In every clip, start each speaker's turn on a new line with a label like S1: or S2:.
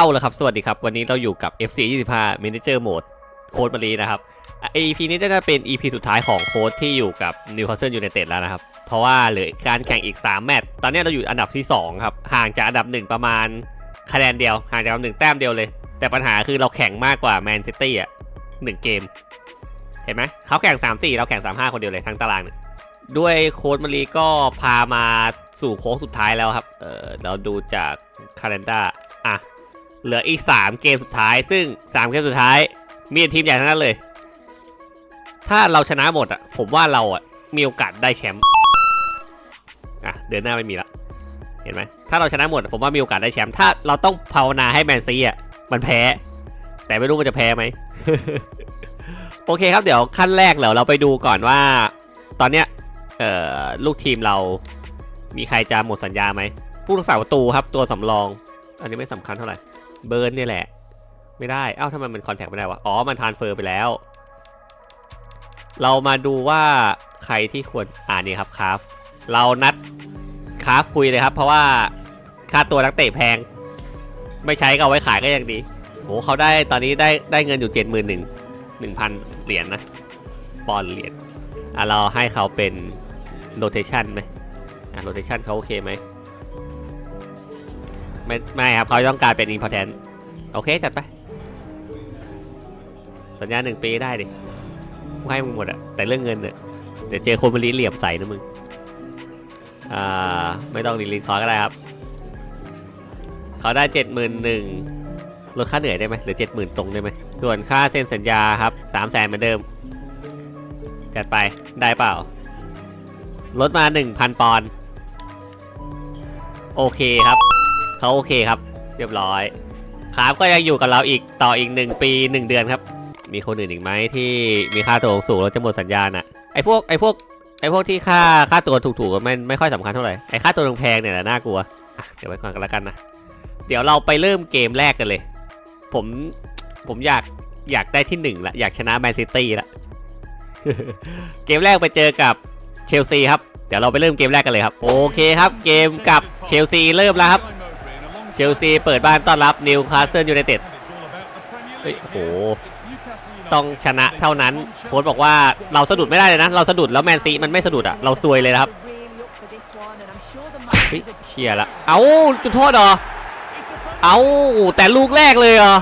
S1: เอาละครับ สวัสดีครับ วันนี้เราอยู่กับ FC 25 Manager Mode โค้ดมารีนะครับ EP นี้จะเป็น EP สุดท้ายของโค้ดที่อยู่กับ Newcastle United แล้วนะครับ เพราะว่าเหลือการแข่งอีก 3 แมตช์ ตอนนี้เราอยู่อันดับที่ 2 ครับ ห่างจากอันดับ 1 ประมาณคะแนนเดียว ห่างจากอันดับหนึ่งแต้มเดียวเลย แต่ปัญหาคือเราแข่งมากกว่าแมนซิตี้อะหนึ่งเกม เห็นไหม เขาแข่ง 3-4 เราแข่ง 3-5 คนเดียวเลยทั้งตารางเนี่ยด้วยโค้ดมารีก็พามาสู่โค้งสุดท้ายแล้วครับ เออเราดูจากคาล endar อะ เหลืออีก 3 เกมสุดท้าย ซึ่ง 3 เกมสุดท้าย มีทีมใหญ่ทั้งนั้นเลย ถ้าเราชนะหมดอะ ผมว่าเราอะมีโอกาสได้แชมป์อะเดือนหน้าไม่มีละเห็นไหมถ้าเราชนะหมด ผมว่ามีโอกาสได้แชมป์ถ้าเราต้องภาวนาให้แมนซีอะมันแพ้ แต่ไม่รู้มันจะแพ้ไหมโอเคครับเดี๋ยวขั้นแรกเดี๋ยวเราไปดูก่อนว่า ตอนเนี้ยเอ่อลูกทีมเรามีใครจะหมดสัญญาไหมผู้รักษาประตูครับตัวสำรอง อันนี้ไม่สำคัญเท่าไหร่ เบิร์นเนี่ยแหละ ไม่ได้ เอ้าทำไมมันคอนแทคไม่ได้วะ อ๋อ มันทานเฟอร์ไปแล้ว เรามาดูว่าใครที่ควร อ่านี่ครับคราฟเรานัดคราฟคุยเลยครับ เพราะว่าค่าตัวนักเตะแพง ไม่ใช้ก็เอาไว้ขายก็ยังดีโหเขาได้ตอนนี้ได้ได้เงินอยู่เจ็ดหมื่นหนึ่งหนึ่งพันเหรียญนะปอนด์เหรียญอะเราให้เขาเป็นโรเทชันไหมอะโรเทชันเขาโอเคไหม ไม่ไม่ครับเขาต้องการเป็น important โอเคจัดไป สัญญาหนึ่งปีได้ดิกูให้มึงหมดอะแต่เรื่องเงินเนี่ยเดี๋ยวเจอคนมาลีเหลี่ยมใส่นะมึง อ่า ไม่ต้องรีลีคอร์ก็ได้ครับ เขาได้เจ็ดหมื่นหนึ่งลดค่าเหนื่อยได้ไหมหรือเจ็ดหมื่นตรงได้ไหม ส่วนค่าเซ็นสัญญาครับสามแสนเหมือนเดิม จัดไปได้เปล่า ลดมาหนึ่งพันปอนด์โอเคครับ เขาโอเคครับ เรียบร้อย ครับก็ยังอยู่กับเราอีกต่ออีกหนึ่งปีหนึ่งเดือนครับ มีคนอื่นอีกไหมที่มีค่าตัวสูงแล้วจะหมดสัญญาณอะไอพวกไอพวกไอพวกที่ค่าค่าตัวถูกๆก็ไม่ไม่ค่อยสำคัญเท่าไหร่ไอค่าตัวแพงเนี่ยแหละน่ากลัวเดี๋ยวไว้ก่อนกันแล้วกันนะเดี๋ยวเราไปเริ่มเกมแรกกันเลย ผมผมอยากอยากได้ที่หนึ่งละอยากชนะแมนซิตี้ละเกมแรกไปเจอกับเชลซีครับ เดี๋ยวเราไปเริ่มเกมแรกกันเลยครับ โอเคครับ เกมกับเชลซีเริ่มแล้วครับ เชลซีเปิดบ้านต้อนรับนิวคาสเซิลยูไนเต็ดเฮ้ยโห ต้องชนะเท่านั้น โค้ชบอกว่าเราสะดุดไม่ได้เลยนะ เราสะดุดแล้วแมนซีมันไม่สะดุดอะ เราซวยเลยนะครับเฮ้ยเชียร์ละ เอาจุดโทษเหรอ เอาแต่ลูกแรกเลยเหรอ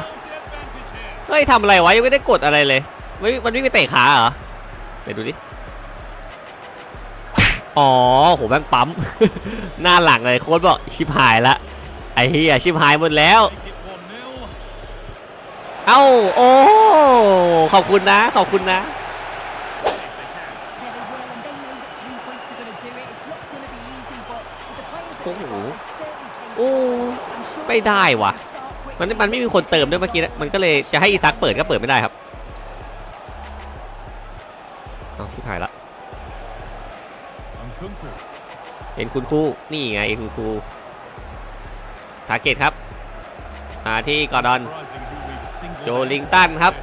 S1: เฮ้ยทำอะไรวะ ยังไม่ได้กดอะไรเลยไม่มันไม่ไปเตะขาเหรอไปดูดิ อ๋อ โหแม่งปั๊ม หน้าหลังเลยโค้ชบอกชิบหายละ ไอ้เฮียชิบหายหมดแล้ว เอ้า โอ้ ขอบคุณนะ ขอบคุณนะ โอ้โห โอ้ ไม่ได้ว่ะ มันมันไม่มีคนเติมด้วยเมื่อกี้นะ มันก็เลยจะให้อีซักเปิดก็เปิดไม่ได้ครับ เอาชิบหายละเอ็นคุณครู นี่ไงเอ็นคุณครู ทาเกตครับ มาที่กอร์ดอน โจลิงตันครับ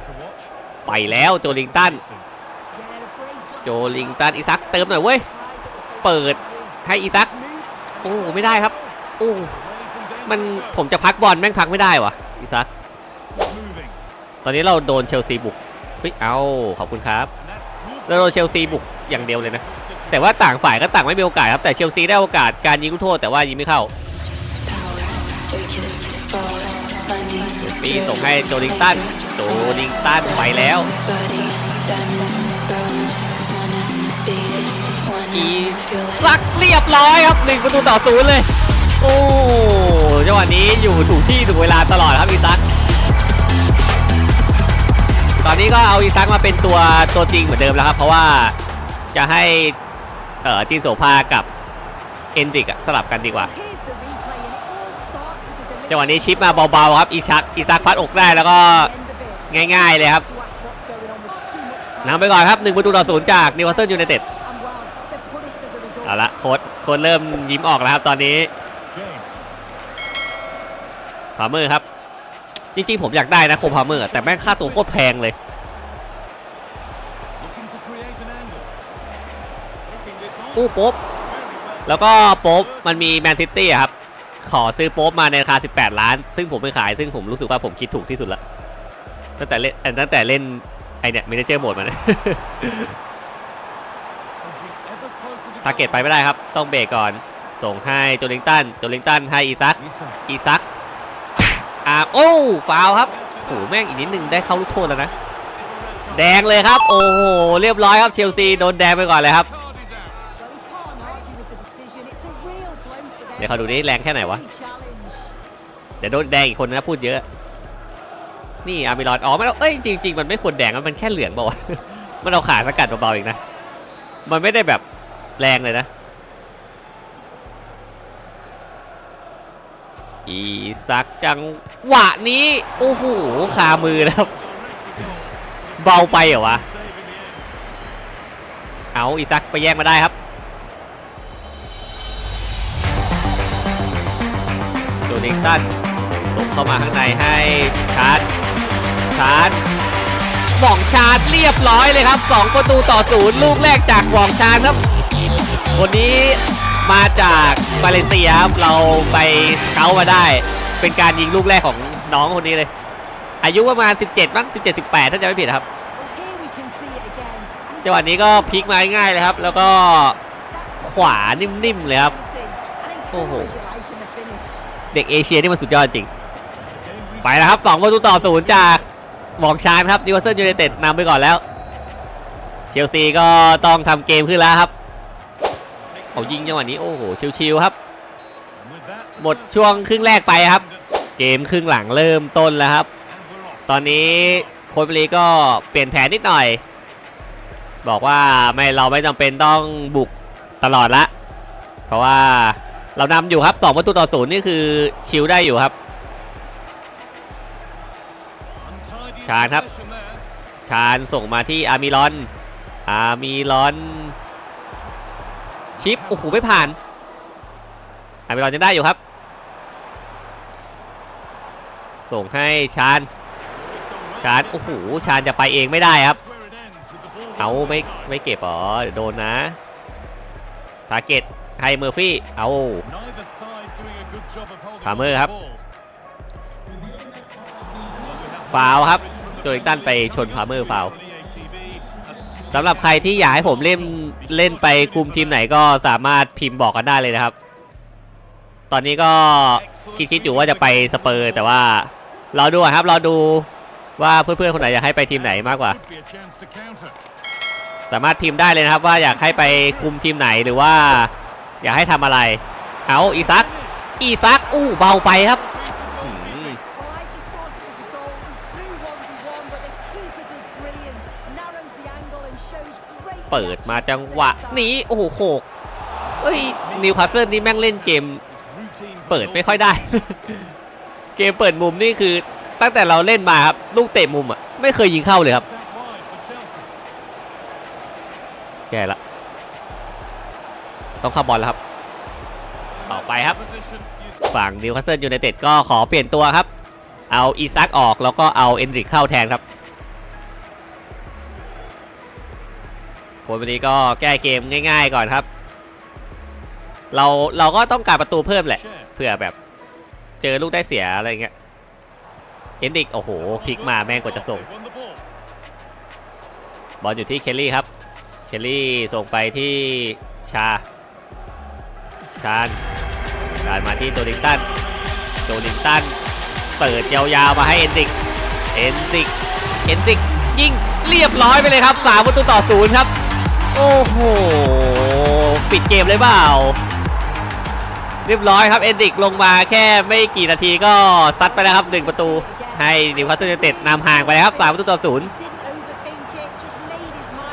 S1: ไปแล้วโจลิงตัน โจลิงตันอีซักเติมหน่อยเว้ย เปิดให้อีซัก โอ้ไม่ได้ครับ โอ้มันผมจะพักบอลแม่งพักไม่ได้วะอีซัก ตอนนี้เราโดนเชลซีบุกเฮ้ยเอาขอบคุณครับเราโดนเชลซีบุกอย่างเดียวเลยนะ แต่ว่าต่างฝ่ายก็ต่างไม่มีโอกาสครับ แต่เชลซีได้โอกาสการยิงลูกโทษแต่ว่ายิงไม่เข้า ปีส่งให้โจลิงตัน โจลิงตันไปแล้วอีซักเรียบร้อยครับหนึ่งประตูต่อศูนย์เลย โอ้จังหวะนี้อยู่ถูกที่ถูกเวลาตลอดครับอีซัก ตอนนี้ก็เอาอีซักมาเป็นตัวตัวจริงเหมือนเดิมแล้วครับ เพราะว่าจะให้เอ่อจินโสภากับเอนดิกสลับกันดีกว่า จังหวะนี้ชิปมาเบาๆครับอีซักอีซักพัดอกได้แล้วก็ง่ายๆเลยครับนำไปก่อนครับหนึ่งประตูต่อศูนย์จากนิวคาสเซิลยูไนเต็ดเอาละโค้ดโค้ดเริ่มยิ้มออกแล้วครับตอนนี้พาเมอร์ครับ จริงๆผมอยากได้นะโคพาเมอร์แต่แม่งค่าตัวโคตรแพงเลยอู้ป๊บแล้วก็ป๊บมันมีแมนซิตี้ครับ ขอซื้อโป๊ปมาในราคา 18 ล้าน ซึ่งผมไม่ขาย ซึ่งผมรู้สึกว่าผมคิดถูกที่สุดละ ตั้งแต่เล่นตั้งแต่เล่นไอเนี่ยมินเจอร์โหมดมาเนี่ยทาร์เก็ตไปไม่ได้ครับ ต้องเบรกก่อน ส่งให้โจลิงตัน โจลิงตันให้อีซัก อีซักอ่าโอ้ฟาวครับโหแม่งอีกนิดนึงได้เข้าลูกโทษแล้วนะ แดงเลยครับ โอ้โห เรียบร้อยครับเชลซีโดนแดงไปก่อนเลยครับ ดี๋ยวเขาดูนี่แรงแค่ไหนวะ เดี๋ยวโดนแดงอีกคนนะพูดเยอะ นี่อาร์มิรอนอ๋อไม่เอาเอ้ยจริง ๆ มันไม่ควรแดงมันแค่เหลืองเปล่าะมันเอาขาสกัดเบาๆเองนะ มันไม่ได้แบบแรงเลยนะ อีซักจังหวะนี้ โอ้โหคามือนะครับ เบาไปเหรอวะ เอาอีซักไปแย่งมาได้ครับ โจลิงตันส่งเข้ามาข้างในให้ชาร์จชาร์จหว่องชาร์จเรียบร้อยเลยครับ 2 ประตูต่อศูนย์ลูกแรกจากหว่องชาร์จครับคนนี้มาจากมาเลเซียครับเราไปเขามาได้ เป็นการยิงลูกแรกของน้องคนนี้เลย อายุประมาณ 17มั้ง17 18 ถ้าจะไม่ผิดครับจังหวะนี้ก็พลิกมาง่ายๆเลยครับ แล้วก็ขวานิ่มๆเลยครับ โอ้โห เด็กเอเชียนี่มันสุดยอดจริง ไปแล้วครับ2ประตูต่อศูนย์จากหมองชานครับนิวคาสเซิลยูไนเต็ดนำไปก่อนแล้ว เชลซีก็ต้องทำเกมขึ้นแล้วครับเขายิงจังหวะนี้โอ้โหชิวๆครับหมดช่วงครึ่งแรกไปครับ เกมครึ่งหลังเริ่มต้นแล้วครับ ตอนนี้โค้ชบรีก็เปลี่ยนแผนนิดหน่อย บอกว่าไม่เราไม่จำเป็นต้องบุกตลอดละ เพราะว่า เรานำอยู่ครับ2ประตูต่อศูนย์นี่คือชิลได้อยู่ครับ ชาญครับ ชาญส่งมาที่อาร์มิรอน อาร์มิรอน ชิป โอ้โห ไม่ผ่าน อาร์มิรอนยังได้อยู่ครับ ส่งให้ชาญ ชาญ โอ้โห ชาญจะไปเองไม่ได้ครับ เอาไม่ไม่เก็บหรอเดี๋ยวโดนนะทาร์เก็ต ให้เมอร์ฟี่ เอา
S2: พาเมอร์ครับ
S1: ฟาวครับ โจลิงตันไปชนพาเมอร์ฟาวสำหรับใครที่อยากให้ผมเล่นเล่นไปคุมทีมไหนก็สามารถพิมพ์บอกกันได้เลยนะครับ ตอนนี้ก็คิดคิดอยู่ว่าจะไปสเปอร์แต่ว่าเราดูครับเราดูว่าเพื่อนๆคนไหนอยากให้ไปทีมไหนมากกว่า สามารถพิมพ์ได้เลยนะครับว่าอยากให้ไปคุมทีมไหนหรือว่า อย่าให้ทำอะไร เอาอีซัก อีซัก อู้เบาไปครับ เปิดมาจังหวะนี้โอ้โหโขกเอ้ยนิวคาสเซิลนี่แม่งเล่นเกม เปิดไม่ค่อยได้ เกมเปิดมุมนี่คือตั้งแต่เราเล่นมาครับลูกเตะมุมอะไม่เคยยิงเข้าเลยครับแย่ละ ต้องเข้าบอลแล้วครับ ต่อไปครับ ฝั่งนิวคาสเซิลยูไนเต็ดก็ขอเปลี่ยนตัวครับ เอาอีซักออกแล้วก็เอาเอนดริกเข้าแทนครับค้ชวันนี้ก็แก้เกมง่าย ๆ ก่อนครับ เราเราก็ต้องการประตูเพิ่มแหละเผื่อแบบเจอลูกได้เสียอะไรเงี้ยเอนดริกโอ้โหพลิกมาแม่งกว่าจะส่ง บอลอยู่ที่เคลลี่ครับ เคลลี่ส่งไปที่ชา ชาญชาญมาที่โจลิงตันโจลิงตันเปิดยาวๆมาให้เอนดิก เอนดิก เอนดิกยิงเรียบร้อยไปเลยครับสาประตูต่อศูนย์ครับ โอ้โห ปิดเกมเลยเปล่า เรียบร้อยครับเอนดิกลงมาแค่ไม่กี่นาทีก็ซัดไปแล้วครับหนึ่งประตู ให้นิวคาสเซิลยูไนเต็ดนำห่างไปแล้วครับสาประตูต่อศูนย์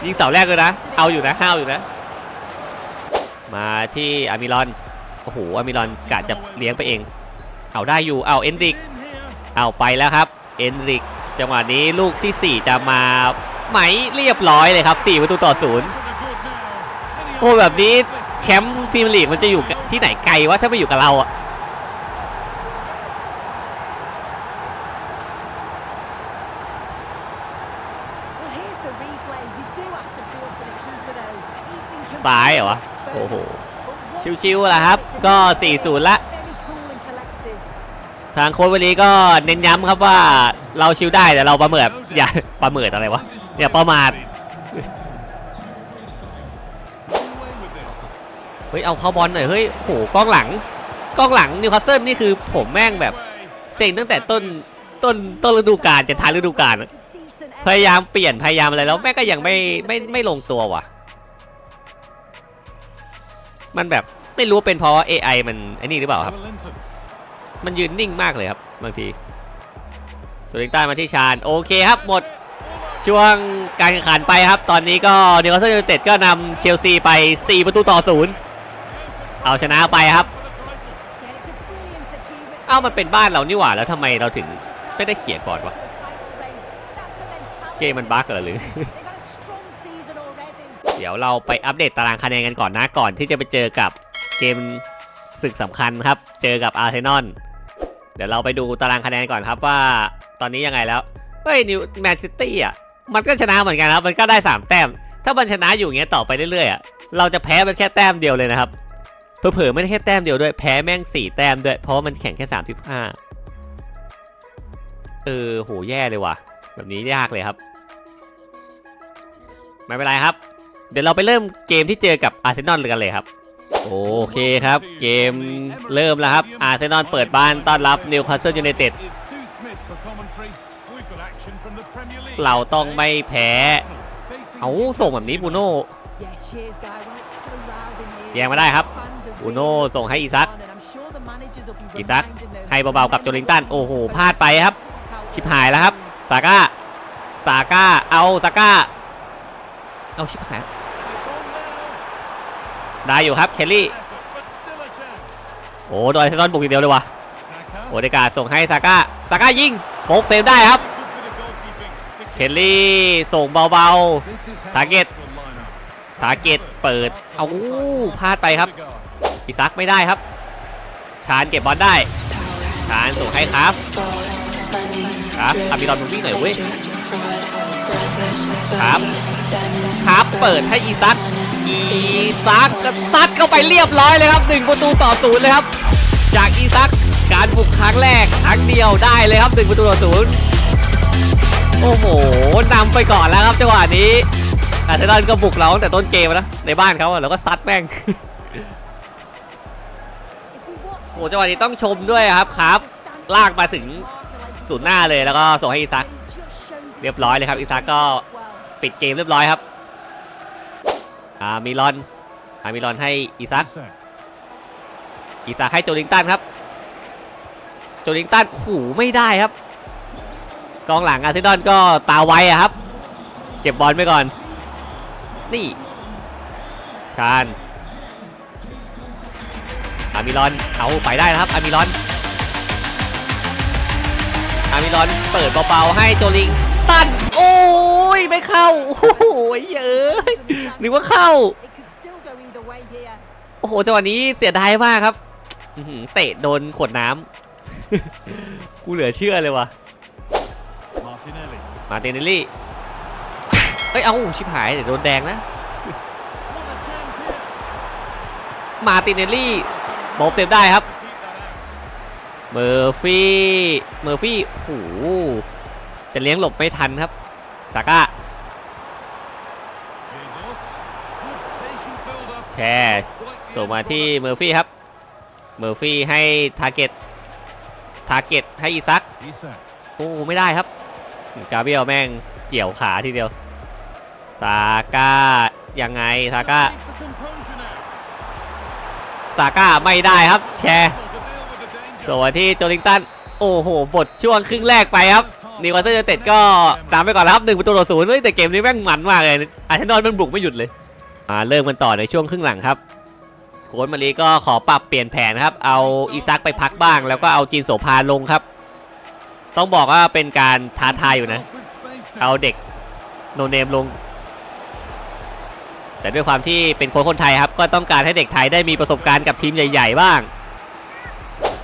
S1: ยิงเสาแรกเลยนะ เอาอยู่นะห้าวอยู่นะ มาที่อามิลอน โอ้โหอามิลอนกะจะเลี้ยงไปเอง เอาได้อยู่ เอาเอนริก เอาไปแล้วครับ เอนริก จังหวะนี้ลูกทีสี่ 4 จะมาไหมเรียบร้อยเลยครับ 4 ประตูต่อศูนย์โอ้แบบนี้แชมป์พรีเมียร์ลีกมันจะอยู่ที่ไหนไกลวะถ้าไม่อยู่กับเราอะ ชิวๆแหละครับ ก็ 4-0 ละ ทางโค้ชวันนี้ก็เน้นย้ำครับว่าเราชิวได้แต่เราประเมิดอย่าประเมิดอะไรวะอย่าประมาทเฮ้ยเอาเข้าบอลหน่อยเฮ้ยโหกล้องหลังกล้องหลังนิวคาสเซิลนี่คือผมแม่งแบบเซ็งตั้งแต่ต้นต้นต้นฤดูกาลจะท้ายฤดูกาลพยายามเปลี่ยนพยายามอะไรแล้วแม่ก็ยังไม่ไม่ไม่ลงตัวว่ะ มันแบบ ไม่รู้ว่าเป็นเพราะว่า AI มันไอ้นี่หรือเปล่าครับ มันยืนนิ่งมากเลยครับบางทีตัวเล็งใต้มาที่ชาญโอเคครับหมดช่วงการแข่งขันไปครับ ตอนนี้ก็นิวคาสเซิลยูไนเต็ดก็นำเชลซีไป 4 ประตูต่อศูนย์เอาชนะไปครับ เอ้ามันเป็นบ้านเรานี่หว่าแล้วทำไมเราถึงไม่ได้เขียนก่อนวะเกมมันบั๊กเหรอหรือ เดี๋ยวเราไปอัปเดตตารางคะแนนกันก่อนนะก่อนที่จะไปเจอกับ เกมศึกสำคัญครับ เจอกับอาร์เซนอลเดี๋ยวเราไปดูตารางคะแนนก่อนครับว่าตอนนี้ยังไงแล้ว เฮ้ยนิวแมนซิตี้อะ มันก็ชนะเหมือนกันครับ มันก็ได้ 3 แต้ม ถ้ามันชนะอยู่เงี้ยต่อไปเรื่อยๆอะ เราจะแพ้มันแค่แต้มเดียวเลยนะครับ เผลอๆไม่ได้แค่แต้มเดียวด้วย แพ้แม่ง 4 แต้มด้วย เพราะมันแข่งแค่ 35 เออ โห แย่เลยว่ะ แบบนี้ยากเลยครับ ไม่เป็นไรครับ เดี๋ยวเราไปเริ่มเกมที่เจอกับอาร์เซนอลกันเลยครับ โอเคครับ เกมเริ่มแล้วครับ อาร์เซนอลเปิดบ้านต้อนรับนิวคาสเซิลยูไนเต็ดเราต้องไม่แพ้ เอาส่งแบบนี้บูโน่แย่งมาได้ครับบูโน่ส่งให้อีซักอีซักให้เบาๆกับโจลิงตัน โอ้โหพลาดไปครับ ชิบหายแล้วครับซาก้าซาก้า เอาซาก้า เอาชิบหาย ได้อยู่ครับเคลลี่โอ้โดยเซนอนบุกอย่างเดียวเลยว่ะโอเดกาส่งให้ซาก้าซาก้ายิงโป๊กเซฟได้ครับเคลลี่ส่งเบาๆทาร์เก็ตทาร์เก็ตเปิดเอาพลาดไปครับอีซักไม่ได้ครับ ชานเก็บบอลได้ชานส่งให้ครับครับอาบิรอนมึงวิ่งหน่อยเว้ยครับ ครับเปิดให้อีซัก อีซักซัดเข้าไปเรียบร้อยเลยครับหนึ่งประตูต่อศูนย์เลยครับ จากอีซักการบุกครั้งแรกครั้งเดียวได้เลยครับหนึ่งประตูต่อศูนย์โอ้โหนำไปก่อนแล้วครับจังหวะนี้อาร์เซนอลก็บุกเราตั้งแต่ต้นเกมนะในบ้านเขาแล้วก็ซัดแม่งโอ้จังหวะนี้ต้องชมด้วยครับครับ ลากมาถึงศูนย์หน้าเลยแล้วก็ส่งให้อีซัก เรียบร้อยเลยครับอีซักก็ปิดเกมเรียบร้อยครับ อามิลอนอามิลอนให้อีซักอีซักให้โจลิงตันครับโจลิงตันหูไม่ได้ครับ กองหลังอาร์เซนอลก็ตาไวอะครับ เก็บบอลไปก่อน นี่ ชานอามิลอนเอาไปได้นะครับอามิลอนอามิลอนเปิดเบาๆให้โจลิง ตันโอ้ย ไม่เข้า โอ้โหเยอะนึกว่าเข้าโอ้โหจังหวะนี้เสียดายมากครับอื้อหือเตะโดนขวดน้ำ กูเหลือเชื่อเลยว่ะมาเตเนลลี่เฮ้ย เอาชิบหายเดี๋ยวโดนแดงนะมาตินเนลลี่โบกเซฟได้ครับเมอร์ฟี่ เมอร์ฟี่โอ้โห จะเลี้ยงหลบไม่ทันครับซาก้าแชร์ส่งมาที่เมอร์ฟี่ครับ เมอร์ฟี่ให้ทาร์เก็ตทาร์เก็ตให้อีซักโอ้ไม่ได้ครับ กาเบียลแม่งเกี่ยวขาทีเดียวซาก้ายังไงซาก้าซาก้าไม่ได้ครับ แชร์ส่งมาที่โจลิงตัน โอ้โห บทช่วงครึ่งแรกไปครับ นิวคาสเซิลยูไนเต็ดก็ตามไปก่อนครับหนึ่งประตูต่อศูนย์เฮ้ยแต่เกมนี้แม่งมันมากเลยอาร์เซนอลมันบุกไม่หยุดเลยมาเริ่มกันต่อในช่วงครึ่งหลังครับโค้ชมารีก็ขอปรับเปลี่ยนแผนครับ เอาอีซักไปพักบ้าง แล้วก็เอาจีนโสภาลงครับ ต้องบอกว่าเป็นการท้าทายอยู่นะ เอาเด็กโนเนมลง แต่ด้วยความที่เป็นคนคนไทยครับ ก็ต้องการให้เด็กไทยได้มีประสบการณ์กับทีมใหญ่ ๆ บ้าง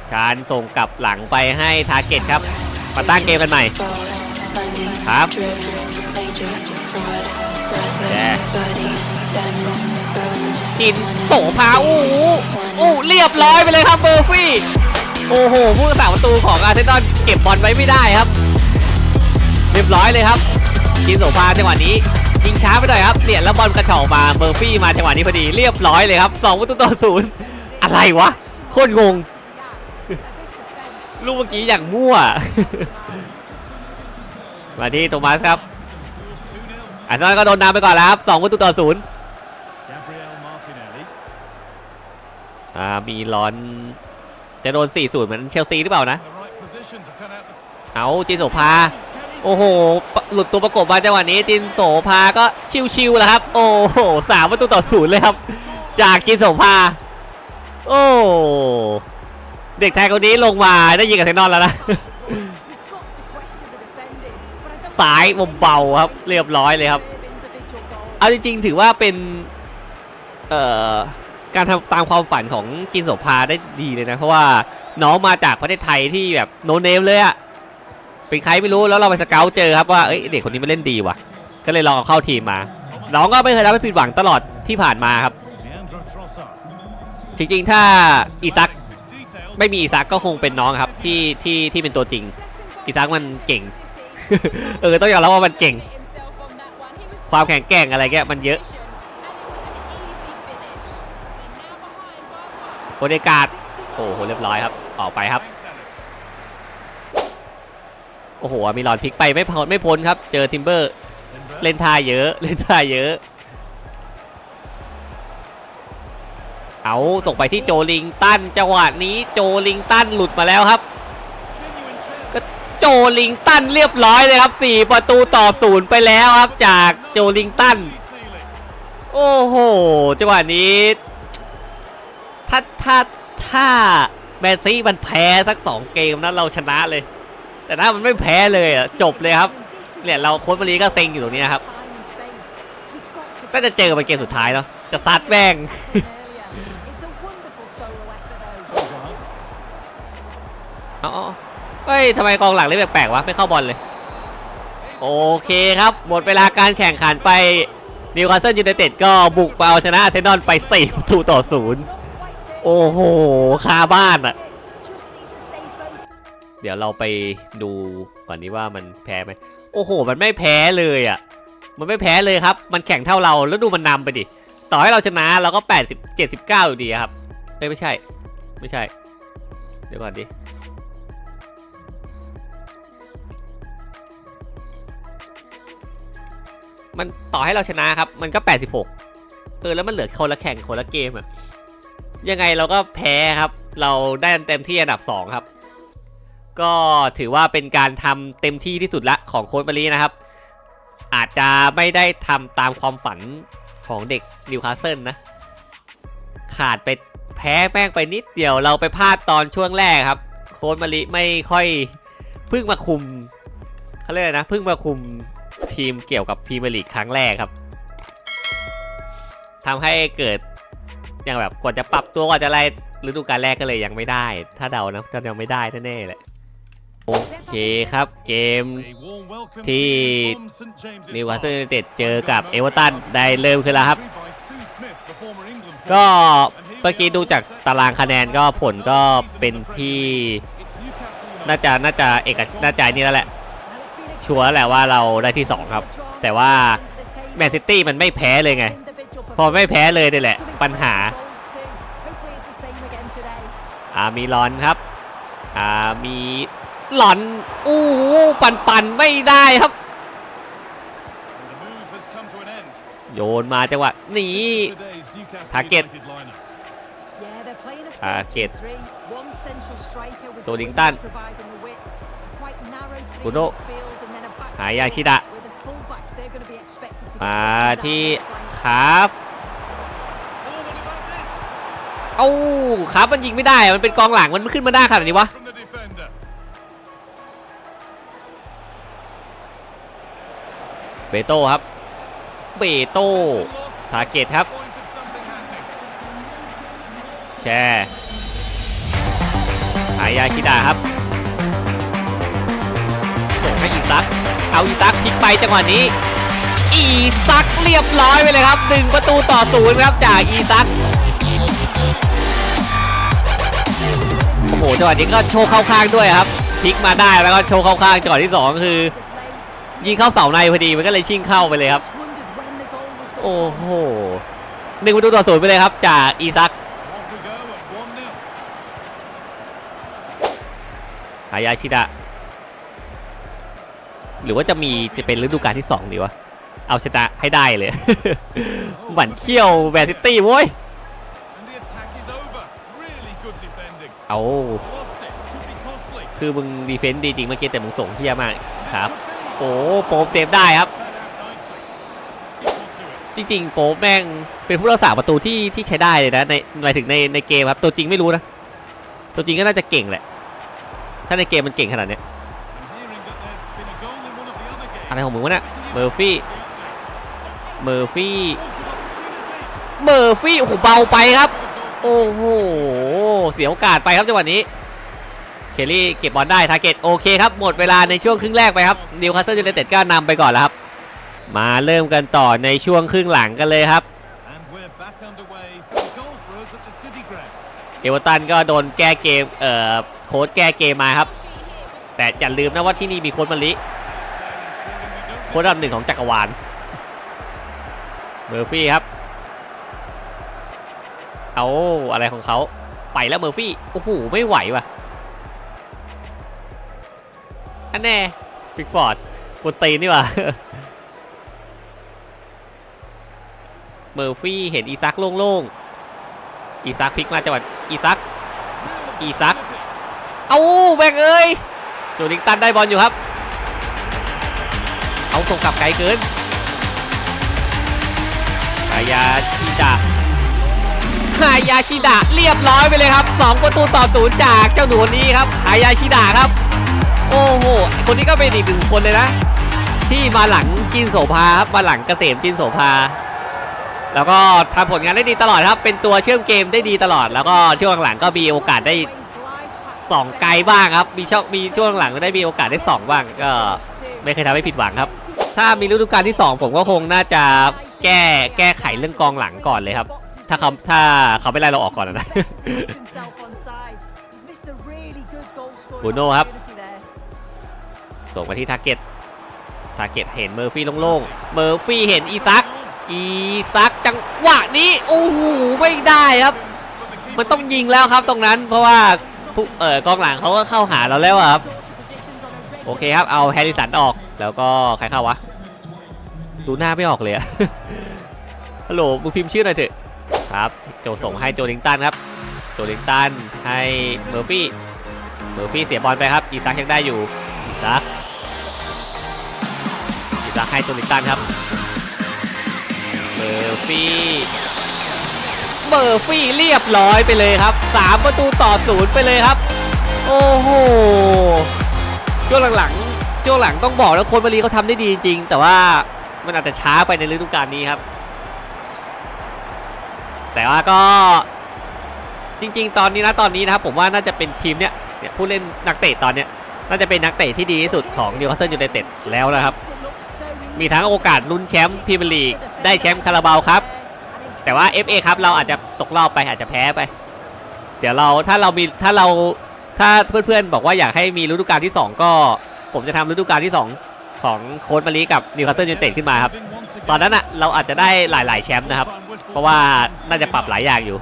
S1: ชานส่งกลับหลังไปให้ทาร์เก็ตครับ มาตั้งเกมกันใหม่ ครับแย่กินโสภาอู้หูอู้เรียบร้อยไปเลยครับเบอร์ฟี่ โอ้โหผู้รักษาประตูของอาร์เซนอลเก็บบอลไว้ไม่ได้ครับ เรียบร้อยเลยครับกินโสภาจังหวะนี้ยิงช้าไปหน่อยครับเนี่ยแล้วบอลกระเฉามาเมอร์ฟี่มาจังหวะนี้พอดีเรียบร้อยเลยครับสองประตูต่อศูนย์อะไรวะโคตรงง ลูกเมื่อกี้อย่างมั่ว มาที่โทมัสครับอาร์เซนอลก็โดนนำไปก่อนแล้วครับสองประตูต่อศูนย์
S2: Gabriel Martinelli.
S1: อ่ามีร้อนจะโดน 4-0 เหมือนเชลซีหรือเปล่านะ
S2: The right position to cut out the
S1: เอาจินโสภา โอ้โห หลุดตัวประกบมาจังหวะนี้ จินโสภาก็ชิวๆแล้วครับ โอ้โหสามประตูต่อศูนย์เลยครับ จากจินโสภา โอ้ เด็กไทยคนนี้ลงมาได้ยิงกับเทนนอนแล้วนะ สายเบาๆครับ เรียบร้อยเลยครับ เอาจริงๆ ถือว่าเป็น เอ่อ การทำตามความฝันของจินโสภาได้ดีเลยนะ เพราะว่าน้องมาจากประเทศไทยที่แบบโนเนมเลยอะเป็นใครไม่รู้แล้วเราไปสเกลเจอครับว่าเอ้ยเด็กคนนี้มันเล่นดีว่ะ ก็เลยลองเอาเข้าทีมมา น้องก็ไม่เคยทำให้ผิดหวังตลอดที่ผ่านมาครับ จริงๆ ถ้าอีซัก ไม่มีอีซักก็คงเป็นน้องครับที่ที่ที่เป็นตัวจริงอีซักมันเก่ง เออต้องยอมรับว่ามันเก่ง ความแข็งแกร่งอะไรเงี้ยมันเยอะโอเดกาดโอ้โหเรียบร้อยครับออกไปครับโอ้โหมีหลอนพลิกไปไม่พ้นไม่พ้นครับ เจอทิมเบอร์ เล่นท่าเยอะ เล่นท่าเยอะ เอาส่งไปที่โจลิงตันจังหวะนี้โจลิงตันหลุดมาแล้วครับ ก็โจลิงตันเรียบร้อยเลยครับ 4 ประตูต่อศูนย์ไปแล้วครับ จากโจลิงตัน โอ้โหจังหวะนี้ถ้าถ้าถ้าแมนซีมันแพ้สักสองเกมนั้นเราชนะเลย แต่ถ้ามันไม่แพ้เลยอะจบเลยครับเนี่ยเราโค้ชมารีก็เซ็งอยู่ตรงนี้ครับก็จะเจอกันเกมสุดท้ายเนาะจะซัดแม่ง เอาเฮ้ยทำไมกองหลังเล่นแปลกๆวะไม่เข้าบอลเลย โอเคครับ หมดเวลาการแข่งขันไปนิวคาสเซิลยูไนเต็ดก็บุกไปเอาชนะอาร์เซนอลไป4ประตูต่อศูนย์โอ้โหคาบ้านอะเดี๋ยวเราไปดูก่อนนี้ว่ามันแพ้ไหมโอ้โห มันไม่แพ้เลยอะมันไม่แพ้เลยครับ มันแข่งเท่าเราแล้วดูมันนำไปดิ ต่อให้เราชนะเราก็ 80 79 อยู่ดีครับเอ้ยไม่ใช่ ไม่ใช่ เดี๋ยวก่อนดิ มันต่อให้เราชนะครับ มันก็ 86 เออแล้วมันเหลือคนละแข่งคนละเกมอะยังไงเราก็แพ้ครับ เราได้เต็มที่อันดับ 2 ครับ ก็ถือว่าเป็นการทำเต็มที่ที่สุดละของโค้ชมารีนะครับ อาจจะไม่ได้ทำตามความฝันของเด็กนิวคาสเซิลนะ ขาดไปแพ้แป้งไปนิดเดียวเราไปพลาดตอนช่วงแรกครับ โค้ชมารีไม่ค่อยเพิ่งมาคุมเขาเรียกนะเพิ่งมาคุม ทีมเกี่ยวกับพรีเมียร์ลีกครั้งแรกครับทำให้เกิดอย่างแบบกว่าจะปรับตัวกว่าจะอะไรฤดูกาลแรกก็เลยยังไม่ได้ ถ้าเดานะก็ยังไม่ได้แน่ๆแหละโอเคครับเกม
S2: A warm welcome
S1: Thì
S2: from St James's
S1: นิวคาสเซิล
S2: Park.
S1: ยูไนเต็ดเจอกับเอเวอร์ตันได้เริ่มขึ้นแล้วครับ ก็เมื่อกี้ดูจากตารางคะแนนก็ผลก็เป็นที่ น่าจะน่าจะเอกน่าจะนี่แล้วแหละ ชัวร์แหละว่าเราได้ที่ 2 ครับ แต่ว่าแมนซิตี้มันไม่แพ้เลยไง พอไม่แพ้เลยนี่แหละ ปัญหาอ่ามีลอนครับอ่ามีหลอนอู้หูปันปันไม่ได้ครับ โยนมาจังหวะหนี
S2: Today's Newcastle
S1: Target.
S2: United lineup.
S1: อ่าเกต
S3: โจลิงตัน
S1: กุโน หา
S3: ยาย
S1: ชิดะมาที่ครับเอ้าครับมันยิงไม่ได้มันเป็นกองหลังมันขึ้นมาได้ขนาดนี้วะเบโต้ครับเบโต้ทาเกตครับ แชร์หายาคิดาครับ ให้อีซัก เอาอีซักพลิกไปจังหวะนี้ อีซักเรียบร้อยไปเลยครับหนึ่งประตูต่อศูนย์ครับจากอีซักโอ้โหจังหวะนี้ก็โชว์เข้าข้างด้วยครับพลิกมาได้แล้วก็โชว์เข้าข้างจังหวะที่สองคือ ยิงเข้าเสาในพอดีมันก็เลยชิ่งเข้าไปเลยครับ โอ้โหหนึ่งประตูต่อศูนย์ไปเลยครับจากอีซัก
S2: Off we go at 1 0
S1: ฮายาชิดะ หรือว่าจะมีจะเป็นฤดูกาลที่สองดีวะ เอาชนะให้ได้เลยหวันเขี้ยวแมนซิตี้โว้ย เอาคือมึงดีเฟนต์ดีจริงเมื่อกี้แต่มึงส่งเที่ยมากครับ โอ้โป๊ปเซฟได้ครับ จริงๆ โป๊ปแม่งเป็นผู้รักษาประตูที่ที่ใช้ได้เลยนะในหมายถึงในในเกมครับ ตัวจริงไม่รู้นะ ตัวจริงก็น่าจะเก่งแหละ ถ้าในเกมมันเก่งขนาดเนี้ย อะไรของมึงวะเนี่ยเมอร์ฟี่เมอร์ฟี่เมอร์ฟี่โอ้โหเบาไปครับ โอ้โหเสียโอกาสไปครับจังหวะนี้เคลลี่เก็บบอลได้ทาร์เก็ตโอเคครับหมดเวลาในช่วงครึ่งแรกไปครับนิวคาสเซิลยูไนเต็ดก็นำไปก่อนแล้วครับ มาเริ่มกันต่อในช่วงครึ่งหลังกันเลยครับ
S2: And we're back underway for a goal for us at the City Ground.
S1: เอเวอร์ตันก็โดนแก้เกมเอ่อโค้ดแก้เกมมาครับ แต่อย่าลืมนะว่าที่นี่มีโค้ดมาลิ โค้ดอันดับหนึ่งของจักรวาลเมอร์ฟี่ครับ เอาอะไรของเขาไปแล้วเมอร์ฟี่ โอ้โห ไม่ไหวว่ะ อันแน่พิกฟอร์ดกวนตีนนี่ว่ะ เมอร์ฟี่เห็นอีซักโล่งๆ อีซักพลิกมาจังหวะอีซัก อีซัก เอาแบกเอ้ย โจลิงตันได้บอลอยู่ครับ เอาส่งกลับไกลเกินฮายาชิดะฮายาชิดะเรียบร้อยไปเลยครับ 2 ประตูต่อศูนย์จากเจ้าหนูคนนี้ครับฮายาชิดะครับ โอ้โห คนนี้ก็เป็นอีกหนึ่งคนเลยนะ ที่มาหลังจินโสภาครับมาหลังเกษมจินโสภา แล้วก็ทำผลงานได้ดีตลอดครับ เป็นตัวเชื่อมเกมได้ดีตลอด แล้วก็ช่วงหลังก็มีโอกาสได้ส่องไกลบ้างครับ มีช่องมีช่วงหลังก็ได้มีโอกาสได้ส่องบ้างก็ไม่เคยทำให้ผิดหวังครับ ถ้ามีฤดูกาลที่ 2 ผมก็คงน่าจะแก้แก้ไขเรื่องกองหลังก่อนเลยครับ ถ้าเขาถ้าเขาไม่ไล่เราออกก่อนนะบูโน่ครับ ส่งมาที่ทาร์เก็ตทาร์เก็ตเห็นเมอร์ฟี่โล่งๆ เมอร์ฟี่เห็นอีซัก อีซักจังหวะนี้โอ้โหไม่ได้ครับ มันต้องยิงแล้วครับตรงนั้นเพราะว่าเออกองหลังเขาก็เข้าหาเราแล้วครับ โอเคครับเอาแฮร์ริสันออกแล้วก็ใครเข้าวะ ดูหน้าไม่ออกเลยอะฮัลโหลมึงพิมพ์ชื่อหน่อยเถอะครับ โจส่งให้โจลิงตันครับ โจลิงตันให้เมอร์ฟี่ เมอร์ฟี่เสียบอลไปครับ อีซักยังได้อยู่ อีซัก อีซักให้โจลิงตันครับ เมอร์ฟี่ เมอร์ฟี่เรียบร้อยไปเลยครับ 3 ประตูต่อศูนย์ไปเลยครับ โอ้โห ช่วงหลังๆ ช่วงหลังต้องบอกแล้วคนมารีเขาทำได้ดีจริง แต่ว่า มันอาจจะช้าไปในฤดูกาลนี้ครับ แต่ว่าก็จริง ๆ ตอนนี้นะตอนนี้นะครับผมว่าน่าจะเป็นทีมเนี้ยเนี่ยผู้เล่นนักเตะตอนเนี้ยน่าจะเป็นนักเตะที่ดีที่สุดของนิวคาสเซิลยูไนเต็ดแล้วนะครับ มีทั้งโอกาสลุ้นแชมป์พรีเมียร์ลีกได้แชมป์คาราบาวครับ แต่ว่า FA ครับเราอาจจะตกรอบไปอาจจะแพ้ไป เดี๋ยวเราถ้าเรามีถ้าเราถ้าเพื่อนๆบอกว่าอยากให้มีฤดูกาลที่ 2 ก็ ผมจะทำฤดูกาลที่ 2 ของโค้ดมารีกับนิวคาสเซิลยูไนเต็ดขึ้นมาครับ ตอนนั้นอะเราอาจจะได้หลาย ๆ แชมป์นะครับ เพราะว่าน่าจะปรับหลายอย่างอยู่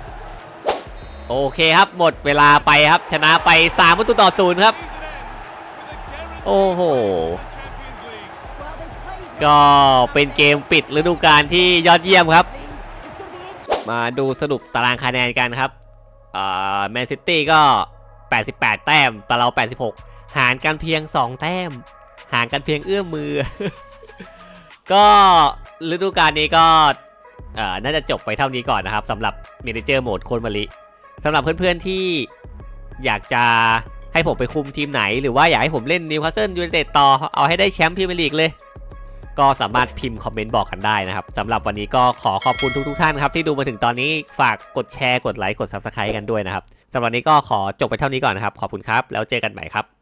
S1: โอเคครับ หมดเวลาไปครับ ชนะไป3ประตูต่อศูนย์ครับ โอ้โห ก็เป็นเกมปิดฤดูกาลที่ยอดเยี่ยมครับ มาดูสรุปตารางคะแนนกันครับแมนซิตี้ก็ 88 แต้มแต่เรา 86 หารกันเพียง 2 แต้ม ห่างกันเพียงเอื้อมมือ ก็ฤดูกาลนี้ก็น่าจะจบไปเท่านี้ก่อนนะครับสำหรับเมนเจอร์โหมดโคนมาริสำหรับเพื่อนๆที่อยากจะให้ผมไปคุมทีมไหน หรือว่าอยากให้ผมเล่นนิวคาสเซิลยูไนเต็ดต่อเอาให้ได้แชมป์พรีเมียร์ลีกเลย ก็สามารถพิมพ์คอมเมนต์บอกกันได้นะครับสำหรับวันนี้ก็ขอขอบคุณทุกๆท่านครับที่ดูมาถึงตอนนี้ฝากกดแชร์กดไลค์กด Subscribe กันด้วยนะครับสำหรับวันนี้ก็ขอจบไปเท่านี้ก่อนนะครับขอบคุณครับ แล้วเจอกันใหม่ครับ